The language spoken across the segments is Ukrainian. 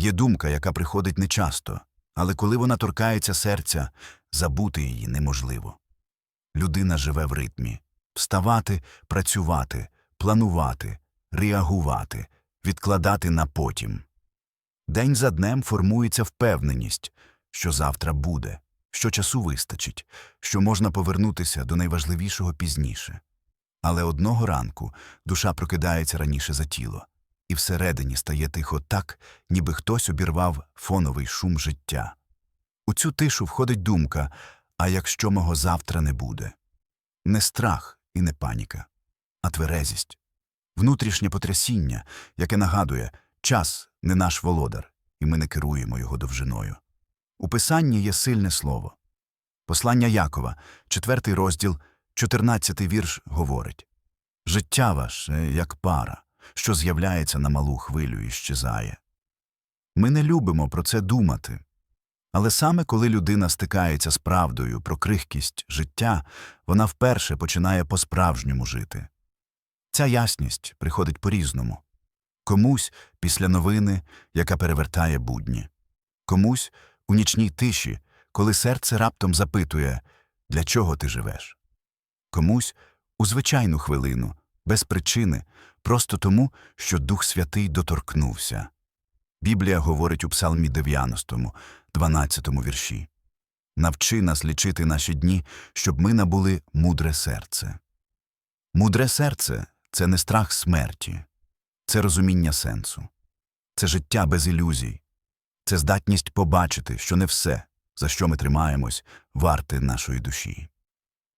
Є думка, яка приходить нечасто, але коли вона торкається серця, забути її неможливо. Людина живе в ритмі вставати, працювати, планувати, реагувати, відкладати на потім. День за днем формується впевненість, що завтра буде, що часу вистачить, що можна повернутися до найважливішого пізніше. Але одного ранку душа прокидається раніше за тіло, і всередині стає тихо так, ніби хтось обірвав фоновий шум життя. У цю тишу входить думка а якщо мого завтра не буде? Не страх і не паніка, а тверезість, внутрішнє потрясіння, яке нагадує час не наш володар, і ми не керуємо його довжиною. У писанні є сильне слово. Послання Якова, четвертий розділ, чотирнадцятий вірш говорить Життя ваше, як пара, що з'являється на малу хвилю і щезає. Ми не любимо про це думати. Але саме коли людина стикається з правдою про крихкість життя, вона вперше починає по-справжньому жити. Ця ясність приходить по-різному. Комусь після новини, яка перевертає будні, комусь у нічній тиші, коли серце раптом запитує, для чого ти живеш, комусь у звичайну хвилину, без причини, просто тому, що Дух Святий доторкнувся. Біблія говорить у Псалмі 90, 12 вірші Навчи нас лічити наші дні, щоб ми набули мудре серце. Мудре серце це не страх смерті, це розуміння сенсу, це життя без ілюзій, це здатність побачити, що не все, за що ми тримаємось, варте нашої душі.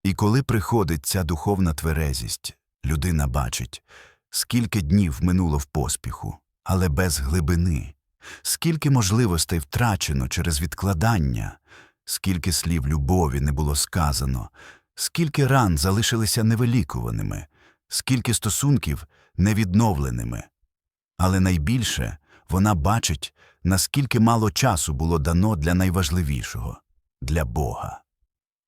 І коли приходить ця духовна тверезість, людина бачить, скільки днів минуло в поспіху, але без глибини, скільки можливостей втрачено через відкладання, скільки слів любові не було сказано, скільки ран залишилися невилікуваними, скільки стосунків невідновленими. Але найбільше вона бачить, наскільки мало часу було дано для найважливішого для Бога.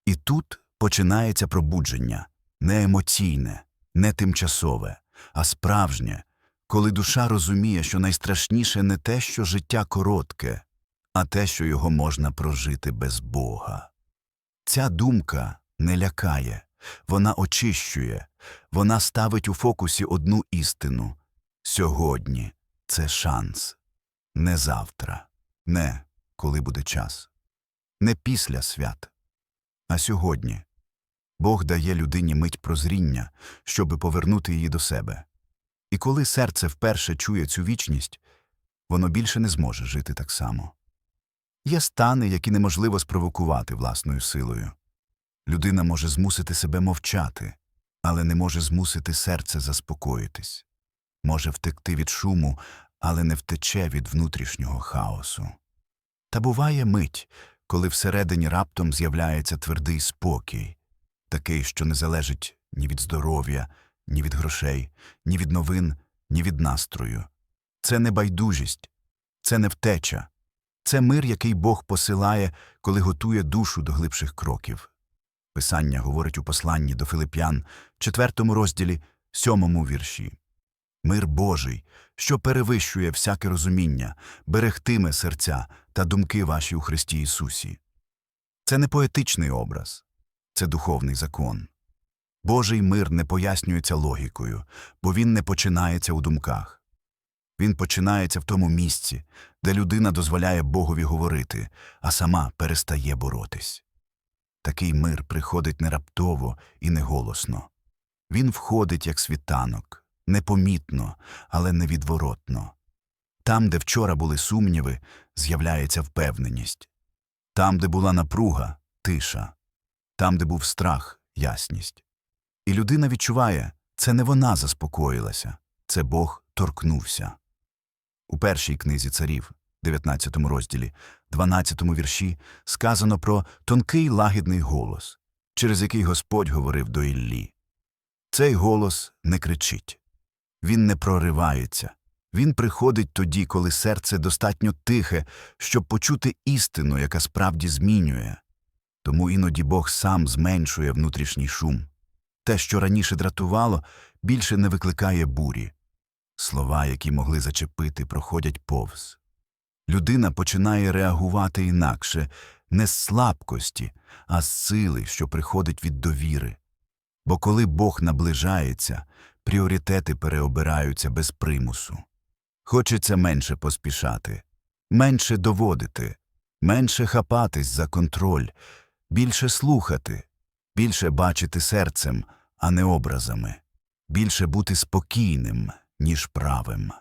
І тут починається пробудження не емоційне, не тимчасове, а справжнє, коли душа розуміє, що найстрашніше не те, що життя коротке, а те, що його можна прожити без Бога. Ця думка не лякає, вона очищує, вона ставить у фокусі одну істину сьогодні це шанс, не завтра, не коли буде час, не після свят, а сьогодні. Бог дає людині мить прозріння, щоби повернути її до себе. І коли серце вперше чує цю вічність, воно більше не зможе жити так само. Є стани, які неможливо спровокувати власною силою. Людина може змусити себе мовчати, але не може змусити серце заспокоїтись, може втекти від шуму, але не втече від внутрішнього хаосу. Та буває мить, коли всередині раптом з'являється твердий спокій, такий, що не залежить ні від здоров'я, ні від грошей, ні від новин, ні від настрою. Це не байдужість, це не втеча, це мир, який Бог посилає, коли готує душу до глибших кроків. Писання говорить у посланні до Филип'ян, четвертому розділі, сьомому вірші. Мир Божий, що перевищує всяке розуміння, берегтиме серця та думки ваші у Христі Ісусі. Це не поетичний образ, це духовний закон. Божий мир не пояснюється логікою, бо він не починається у думках. Він починається в тому місці, де людина дозволяє Богові говорити, а сама перестає боротись. Такий мир приходить не раптово і не голосно. Він входить як світанок, непомітно, але невідворотно. Там, де вчора були сумніви, з'являється впевненість. Там, де була напруга тиша, там, де був страх ясність. І людина відчуває, це не вона заспокоїлася, це Бог торкнувся. У першій книзі царів, 19 розділі, 12 вірші, сказано про тонкий лагідний голос, через який Господь говорив до Іллі. Цей голос не кричить, він не проривається, він приходить тоді, коли серце достатньо тихе, щоб почути істину, яка справді змінює. Тому іноді Бог сам зменшує внутрішній шум. Те, що раніше дратувало, більше не викликає бурі. Слова, які могли зачепити, проходять повз. Людина починає реагувати інакше, не з слабкості, а з сили, що приходить від довіри. Бо коли Бог наближається, пріоритети переобираються без примусу. Хочеться менше поспішати, менше доводити, менше хапатись за контроль, більше слухати, більше бачити серцем, а не образами, більше бути спокійним, ніж правим.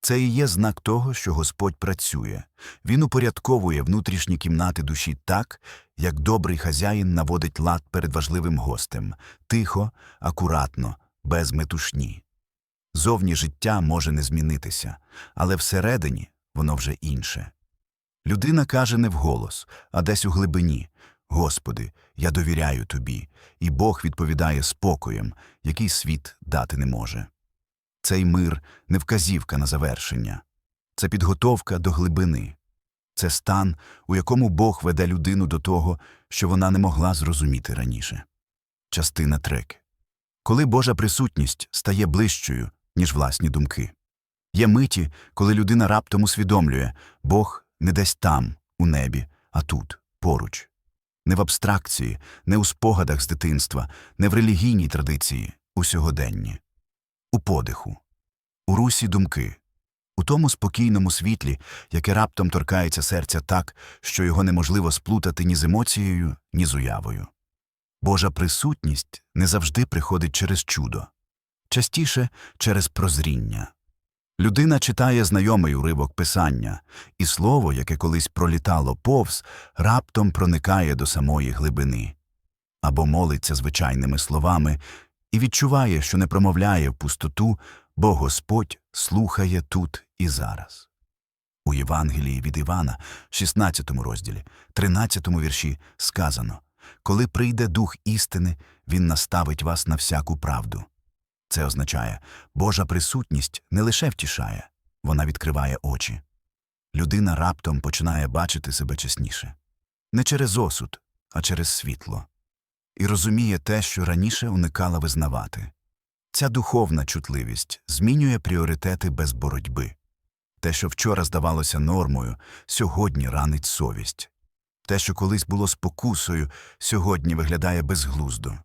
Це і є знак того, що Господь працює. Він упорядковує внутрішні кімнати душі так, як добрий хазяїн наводить лад перед важливим гостем тихо, акуратно, без метушні. Зовні життя може не змінитися, але всередині воно вже інше. Людина каже не вголос, а десь у глибині Господи, я довіряю тобі, і Бог відповідає спокоєм, який світ дати не може. Цей мир не вказівка на завершення, це підготовка до глибини, це стан, у якому Бог веде людину до того, що вона не могла зрозуміти раніше. Частина трек. Коли Божа присутність стає ближчою, ніж власні думки. Є миті, коли людина раптом усвідомлює Бог не десь там, у небі, а тут, поруч. Не в абстракції, не у спогадах з дитинства, не в релігійній традиції, у сьогоденні. У подиху, у русі думки, у тому спокійному світлі, яке раптом торкається серця так, що його неможливо сплутати ні з емоцією, ні з уявою. Божа присутність не завжди приходить через чудо, частіше через прозріння. Людина читає знайомий уривок писання, і слово, яке колись пролітало повз, раптом проникає до самої глибини. Або молиться звичайними словами і відчуває, що не промовляє в пустоту, бо Господь слухає тут і зараз. У Євангелії від Івана, 16 розділі, 13 вірші сказано Коли прийде Дух істини, Він наставить вас на всяку правду. Це означає, Божа присутність не лише втішає, вона відкриває очі. Людина раптом починає бачити себе чесніше. Не через осуд, а через світло. І розуміє те, що раніше уникала визнавати. Ця духовна чутливість змінює пріоритети без боротьби. Те, що вчора здавалося нормою, сьогодні ранить совість. Те, що колись було спокусою, сьогодні виглядає безглуздо.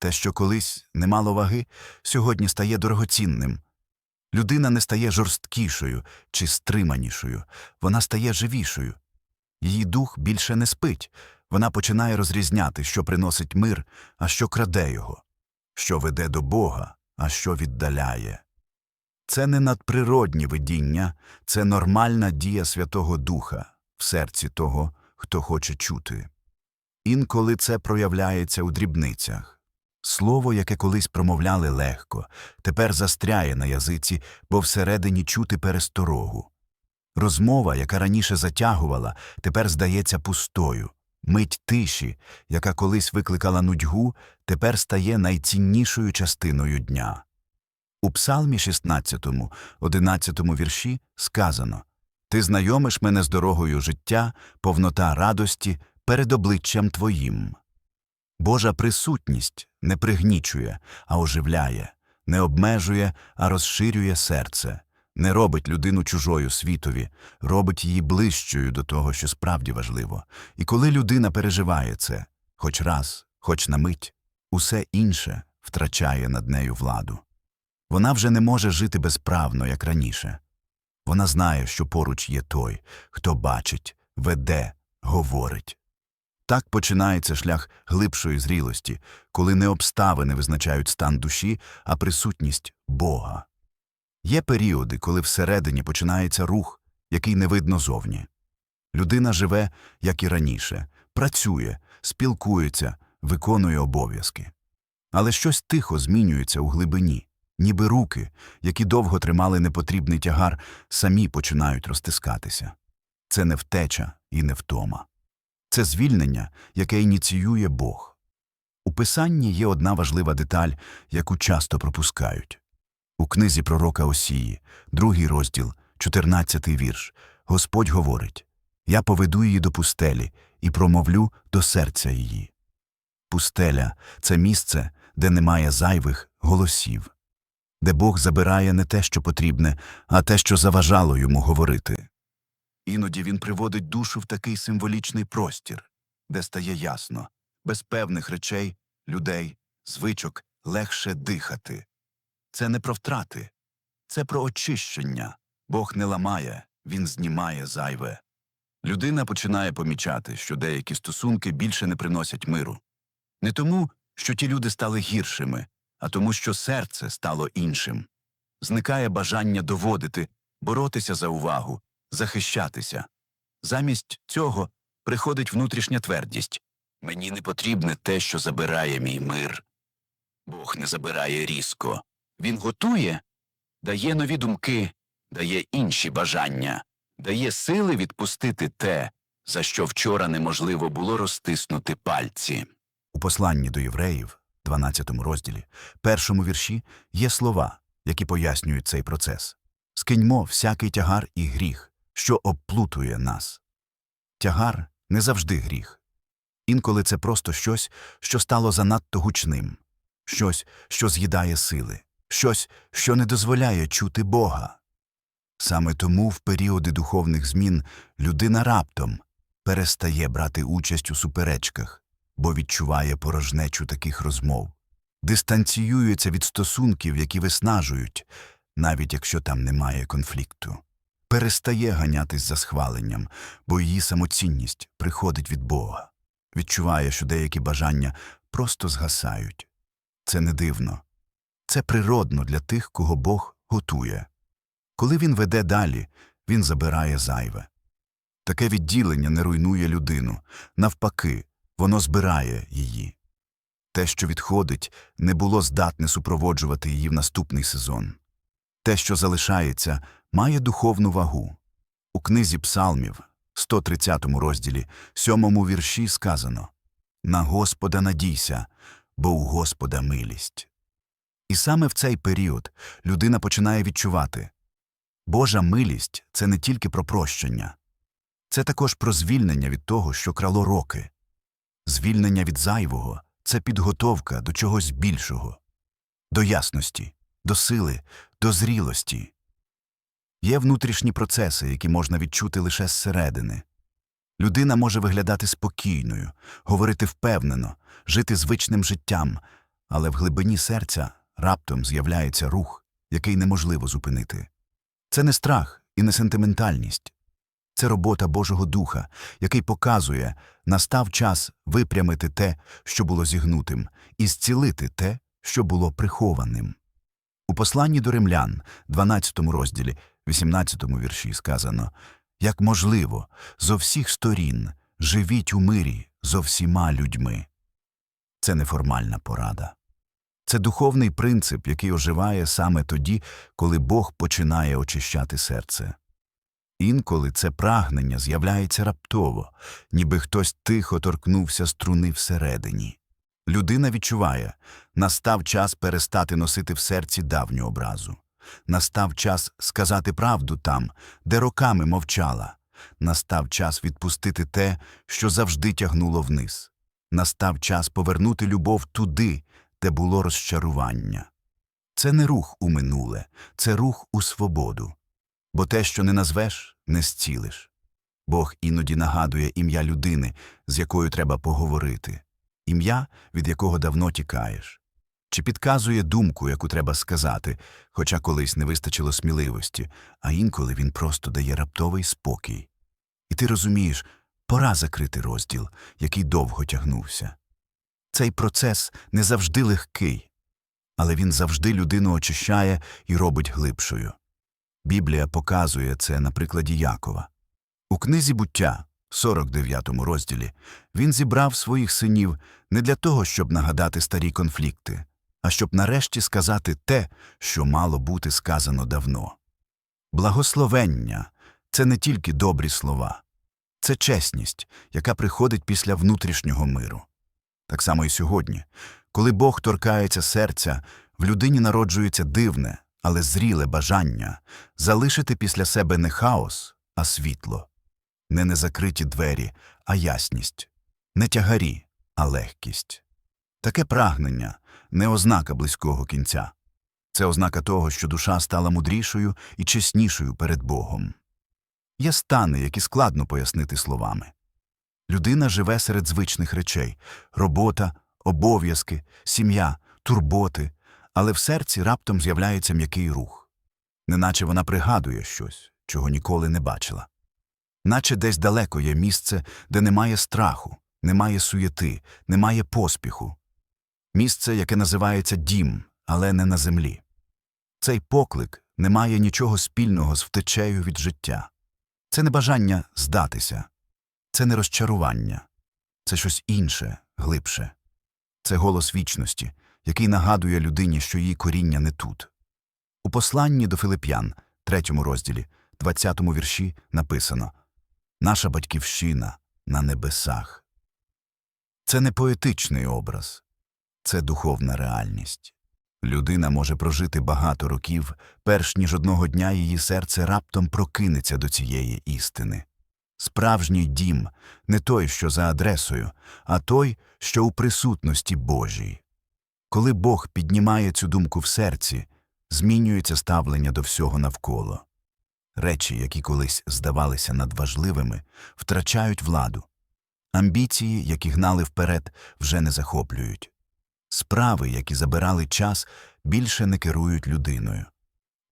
Те, що колись не мало ваги, сьогодні стає дорогоцінним. Людина не стає жорсткішою чи стриманішою, вона стає живішою. Її дух більше не спить, вона починає розрізняти, що приносить мир, а що краде його, що веде до Бога, а що віддаляє. Це не надприродні видіння, це нормальна дія Святого Духа в серці того, хто хоче чути. Інколи це проявляється у дрібницях. Слово, яке колись промовляли легко, тепер застряє на язиці, бо всередині чути пересторогу. Розмова, яка раніше затягувала, тепер здається пустою. Мить тиші, яка колись викликала нудьгу, тепер стає найціннішою частиною дня. У Псалмі 16, 11 вірші сказано Ти знайомиш мене з дорогою життя, повнота радості перед обличчям Твоїм. Божа присутність не пригнічує, а оживляє, не обмежує, а розширює серце, не робить людину чужою світові, робить її ближчою до того, що справді важливо. І коли людина переживає це, хоч раз, хоч на мить, усе інше втрачає над нею владу. Вона вже не може жити безправно, як раніше. Вона знає, що поруч є той, хто бачить, веде, говорить. Так починається шлях глибшої зрілості, коли не обставини визначають стан душі, а присутність Бога. Є періоди, коли всередині починається рух, який не видно зовні. Людина живе, як і раніше, працює, спілкується, виконує обов'язки. Але щось тихо змінюється у глибині, ніби руки, які довго тримали непотрібний тягар, самі починають розтискатися. Це не втеча і не втома. Це звільнення, яке ініціює Бог. У Писанні є одна важлива деталь, яку часто пропускають. У книзі пророка Осії, другий розділ, 14 вірш, Господь говорить Я поведу її до пустелі і промовлю до серця її. Пустеля це місце, де немає зайвих голосів, де Бог забирає не те, що потрібне, а те, що заважало йому говорити. Іноді він приводить душу в такий символічний простір, де стає ясно, без певних речей, людей, звичок легше дихати. Це не про втрати, це про очищення. Бог не ламає, він знімає зайве. Людина починає помічати, що деякі стосунки більше не приносять миру. Не тому, що ті люди стали гіршими, а тому, що серце стало іншим. Зникає бажання доводити, боротися за увагу, захищатися. Замість цього приходить внутрішня твердість мені не потрібне те, що забирає мій мир. Бог не забирає різко. Він готує, дає нові думки, дає інші бажання, дає сили відпустити те, за що вчора неможливо було розтиснути пальці. У посланні до євреїв, 12 розділі, першому вірші, є слова, які пояснюють цей процес. Скиньмо всякий тягар і гріх, що обплутує нас. Тягар не завжди гріх. Інколи це просто щось, що стало занадто гучним, щось, що з'їдає сили, щось, що не дозволяє чути Бога. Саме тому в періоди духовних змін людина раптом перестає брати участь у суперечках, бо відчуває порожнечу таких розмов, дистанціюється від стосунків, які виснажують, навіть якщо там немає конфлікту, перестає ганятись за схваленням, бо її самоцінність приходить від Бога, відчуває, що деякі бажання просто згасають. Це не дивно, це природно для тих, кого Бог готує. Коли він веде далі, він забирає зайве. Таке відділення не руйнує людину, навпаки, воно збирає її. Те, що відходить, не було здатне супроводжувати її в наступний сезон. Те, що залишається, має духовну вагу. У книзі Псалмів, 130 розділі, 7 вірші сказано На Господа надійся, бо у Господа милість. І саме в цей період людина починає відчувати Божа милість це не тільки про прощення, це також про звільнення від того, що крало роки. Звільнення від зайвого це підготовка до чогось більшого, до ясності, до сили, до зрілості. Є внутрішні процеси, які можна відчути лише зсередини. Людина може виглядати спокійною, говорити впевнено, жити звичним життям, але в глибині серця раптом з'являється рух, який неможливо зупинити. Це не страх і не сентиментальність. Це робота Божого Духа, який показує, настав час випрямити те, що було зігнутим, і зцілити те, що було прихованим. У посланні до римлян, 12 розділі, 18 вірші сказано як можливо, зо всіх сторін живіть у мирі зо всіма людьми. Це неформальна порада. Це духовний принцип, який оживає саме тоді, коли Бог починає очищати серце. Інколи це прагнення з'являється раптово, ніби хтось тихо торкнувся струни всередині. Людина відчуває, настав час перестати носити в серці давню образу. Настав час сказати правду там, де роками мовчала. Настав час відпустити те, що завжди тягнуло вниз. Настав час повернути любов туди, де було розчарування. Це не рух у минуле, це рух у свободу. Бо те, що не назвеш, не зцілиш. Бог іноді нагадує ім'я людини, з якою треба поговорити, ім'я, від якого давно тікаєш, чи підказує думку, яку треба сказати, хоча колись не вистачило сміливості, а інколи він просто дає раптовий спокій. І ти розумієш, пора закрити розділ, який довго тягнувся. Цей процес не завжди легкий, але він завжди людину очищає і робить глибшою. Біблія показує це на прикладі Якова. У книзі буття, 49 розділі, він зібрав своїх синів не для того, щоб нагадати старі конфлікти, а щоб нарешті сказати те, що мало бути сказано давно. Благословення це не тільки добрі слова, це чесність, яка приходить після внутрішнього миру. Так само і сьогодні, коли Бог торкається серця, в людині народжується дивне, але зріле бажання залишити після себе не хаос, а світло, не незакриті двері, а ясність, не тягарі, а легкість. Таке прагнення не ознака близького кінця. Це ознака того, що душа стала мудрішою і чеснішою перед Богом. Є стани, які складно пояснити словами. Людина живе серед звичних речей робота, обов'язки, сім'я, турботи, але в серці раптом з'являється м'який рух, неначе вона пригадує щось, чого ніколи не бачила. Наче десь далеко є місце, де немає страху, немає суєти, немає поспіху. Місце, яке називається дім, але не на землі. Цей поклик не має нічого спільного з втечею від життя. Це не бажання здатися, це не розчарування, це щось інше, глибше. Це голос вічності, який нагадує людині, що її коріння не тут. У посланні до Филип'ян, третьому розділі, 20 вірші, написано Наша батьківщина на небесах. Це не поетичний образ, це духовна реальність. Людина може прожити багато років, перш ніж одного дня її серце раптом прокинеться до цієї істини. Справжній дім не той, що за адресою, а той, що у присутності Божій. Коли Бог піднімає цю думку в серці, змінюється ставлення до всього навколо. Речі, які колись здавалися надважливими, втрачають владу. Амбіції, які гнали вперед, вже не захоплюють. Справи, які забирали час, більше не керують людиною.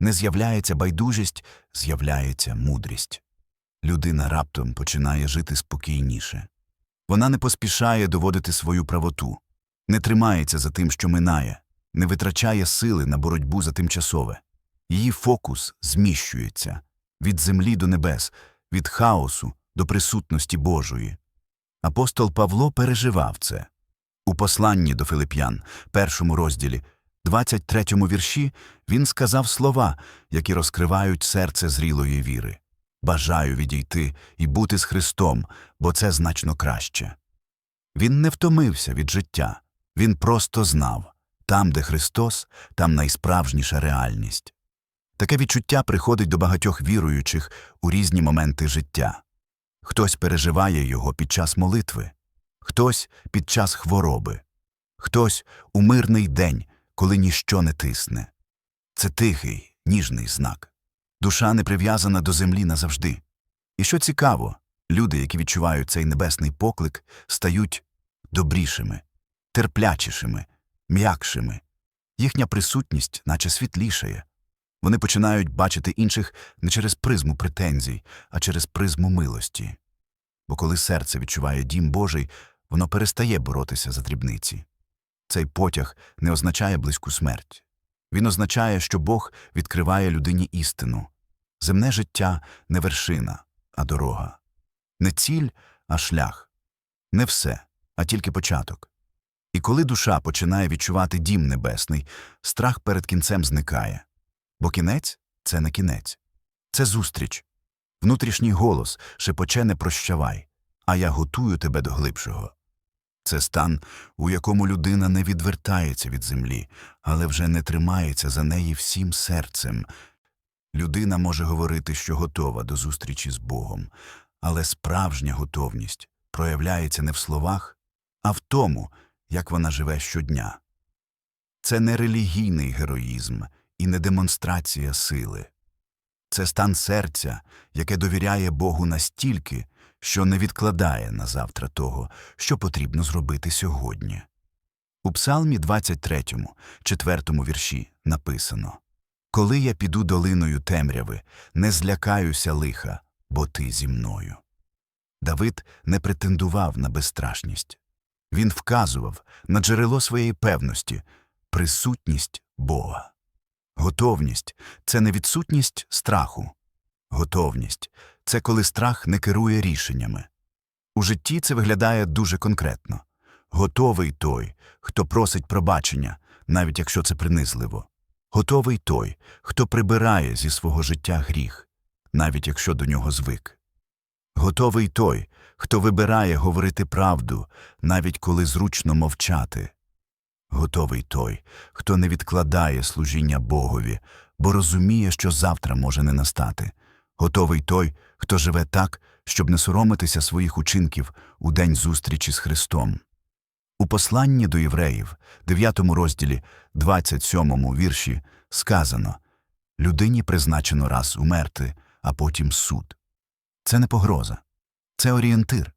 Не з'являється байдужість, з'являється мудрість. Людина раптом починає жити спокійніше. Вона не поспішає доводити свою правоту, не тримається за тим, що минає, не витрачає сили на боротьбу за тимчасове. Її фокус зміщується від землі до небес, від хаосу до присутності Божої. Апостол Павло переживав це. У посланні до Филип'ян, першому розділі, 23 вірші, він сказав слова, які розкривають серце зрілої віри. Бажаю відійти і бути з Христом, бо це значно краще. Він не втомився від життя, він просто знав там, де Христос, там найсправжніша реальність. Таке відчуття приходить до багатьох віруючих у різні моменти життя. Хтось переживає його під час молитви, хтось під час хвороби, хтось у мирний день, коли ніщо не тисне. Це тихий, ніжний знак. Душа не прив'язана до землі назавжди. І що цікаво, люди, які відчувають цей небесний поклик, стають добрішими, терплячішими, м'якшими. Їхня присутність наче світлішає. Вони починають бачити інших не через призму претензій, а через призму милості. Бо коли серце відчуває дім Божий, воно перестає боротися за дрібниці. Цей потяг не означає близьку смерть. Він означає, що Бог відкриває людині істину. Земне життя не вершина, а дорога. Не ціль, а шлях. Не все, а тільки початок. І коли душа починає відчувати дім небесний, страх перед кінцем зникає. Бо кінець це не кінець. Це зустріч. Внутрішній голос шепоче не прощавай, а я готую тебе до глибшого. Це стан, у якому людина не відвертається від землі, але вже не тримається за неї всім серцем. Людина може говорити, що готова до зустрічі з Богом, але справжня готовність проявляється не в словах, а в тому, як вона живе щодня. Це не релігійний героїзм і не демонстрація сили. Це стан серця, яке довіряє Богу настільки, що не відкладає на завтра того, що потрібно зробити сьогодні. У Псалмі 23, 4 вірші написано Коли я піду долиною темряви, не злякаюся лиха, бо ти зі мною. Давид не претендував на безстрашність. Він вказував на джерело своєї певності присутність Бога. Готовність це не відсутність страху. Готовність це коли страх не керує рішеннями. У житті це виглядає дуже конкретно. Готовий той, хто просить пробачення, навіть якщо це принизливо. Готовий той, хто прибирає зі свого життя гріх, навіть якщо до нього звик. Готовий той, хто вибирає говорити правду, навіть коли зручно мовчати. Готовий той, хто не відкладає служіння Богові, бо розуміє, що завтра може не настати. Готовий той, хто живе так, щоб не соромитися своїх учинків у день зустрічі з Христом. У посланні до євреїв, 9 розділі, 27 вірші, сказано Людині призначено раз умерти, а потім суд. це не погроза, це орієнтир.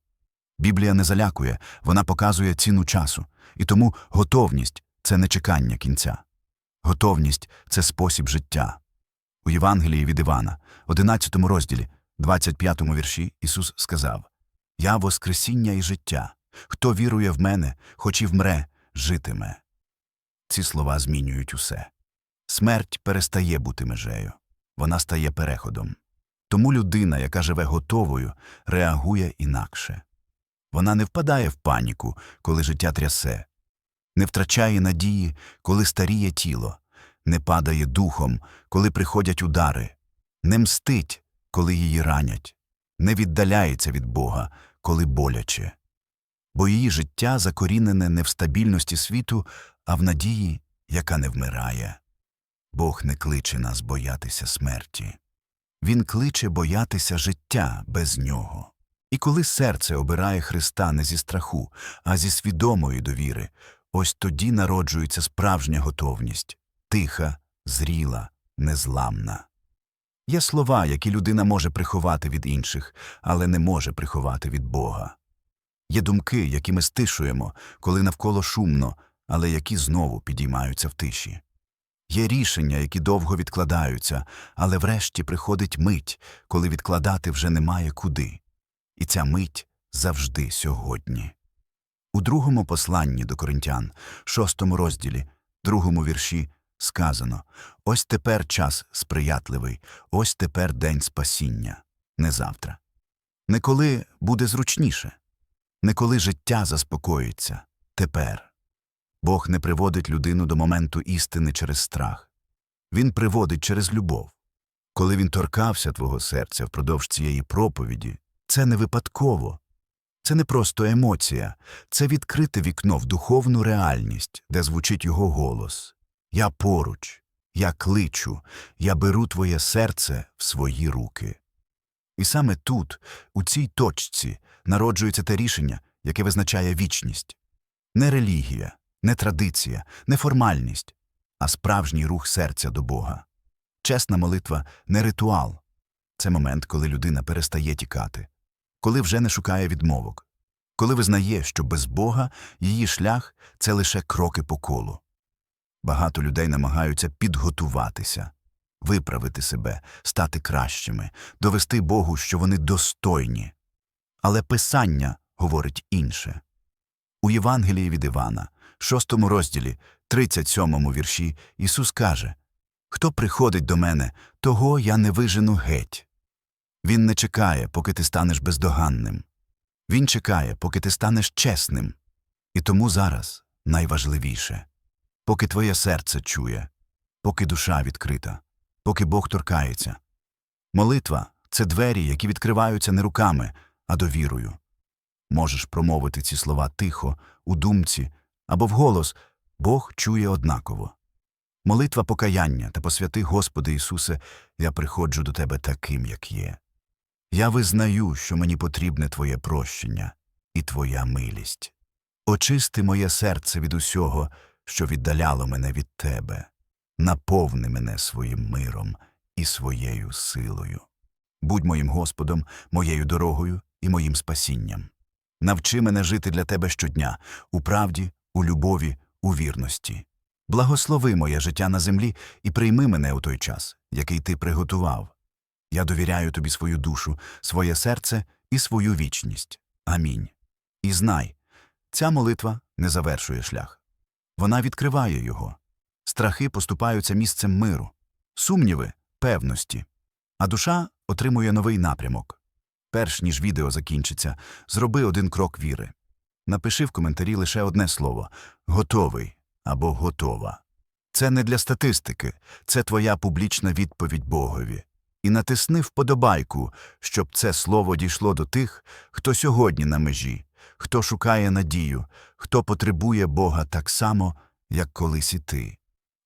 Біблія не залякує, вона показує ціну часу, і тому готовність це не чекання кінця. Готовність це спосіб життя. У Євангелії від Івана, 11 розділі, 25 вірші, Ісус сказав Я Воскресіння і життя. Хто вірує в мене, хоч і вмре, житиме. Ці слова змінюють усе. Смерть перестає бути межею, вона стає переходом. Тому людина, яка живе готовою, реагує інакше. Вона не впадає в паніку, коли життя трясе, не втрачає надії, коли старіє тіло, не падає духом, коли приходять удари, не мстить, коли її ранять, не віддаляється від Бога, коли боляче. Бо її життя закорінене не в стабільності світу, а в надії, яка не вмирає. Бог не кличе нас боятися смерті. Він кличе боятися життя без нього. І коли серце обирає Христа не зі страху, а зі свідомої довіри, ось тоді народжується справжня готовність тиха, зріла, незламна. Є слова, які людина може приховати від інших, але не може приховати від Бога. Є думки, які ми стишуємо, коли навколо шумно, але які знову підіймаються в тиші. Є рішення, які довго відкладаються, але врешті приходить мить, коли відкладати вже немає куди. І ця мить завжди сьогодні. У другому посланні до коринтян, шостому розділі, другому вірші, сказано Ось тепер час сприятливий, ось тепер день спасіння, не завтра. Не коли буде зручніше, не коли життя заспокоїться, тепер. Бог не приводить людину до моменту істини через страх. Він приводить через любов. Коли він торкався твого серця впродовж цієї проповіді, це не випадково. Це не просто емоція, це відкрите вікно в духовну реальність, де звучить його голос. Я поруч, я кличу, я беру твоє серце в свої руки. І саме тут, у цій точці, народжується те рішення, яке визначає вічність. Не релігія, не традиція, не формальність, а справжній рух серця до Бога. Чесна молитва не ритуал. Це момент, коли людина перестає тікати, коли вже не шукає відмовок, коли визнає, що без Бога її шлях це лише кроки по колу. Багато людей намагаються підготуватися, виправити себе, стати кращими, довести Богу, що вони достойні. Але Писання говорить інше. У Євангелії від Івана, шостому розділі, 37 вірші, Ісус каже Хто приходить до мене, того я не вижену геть. Він не чекає, поки ти станеш бездоганним. Він чекає, поки ти станеш чесним. І тому зараз найважливіше поки твоє серце чує, поки душа відкрита, поки Бог торкається. Молитва це двері, які відкриваються не руками, а довірою. Можеш промовити ці слова тихо, у думці або вголос Бог чує однаково. Молитва покаяння та посвяти, Господи Ісусе, я приходжу до Тебе таким, як є. Я визнаю, що мені потрібне Твоє прощення і Твоя милість. Очисти моє серце від усього, що віддаляло мене від Тебе, наповни мене своїм миром і своєю силою. Будь моїм Господом, моєю дорогою і моїм спасінням. Навчи мене жити для Тебе щодня, у правді, у любові, у вірності. Благослови моє життя на землі і прийми мене у той час, який ти приготував. Я довіряю тобі свою душу, своє серце і свою вічність. Амінь. І знай, ця молитва не завершує шлях. Вона відкриває його. Страхи поступаються місцем миру, сумніви певності, а душа отримує новий напрямок. Перш ніж відео закінчиться, зроби один крок віри. Напиши в коментарі лише одне слово готовий або готова. Це не для статистики, це твоя публічна відповідь Богові. І натисни вподобайку, щоб це слово дійшло до тих, хто сьогодні на межі, хто шукає надію, хто потребує Бога так само, як колись і ти.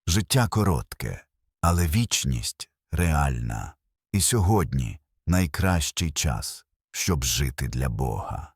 Життя коротке, але вічність реальна. І сьогодні найкращий час, щоб жити для Бога.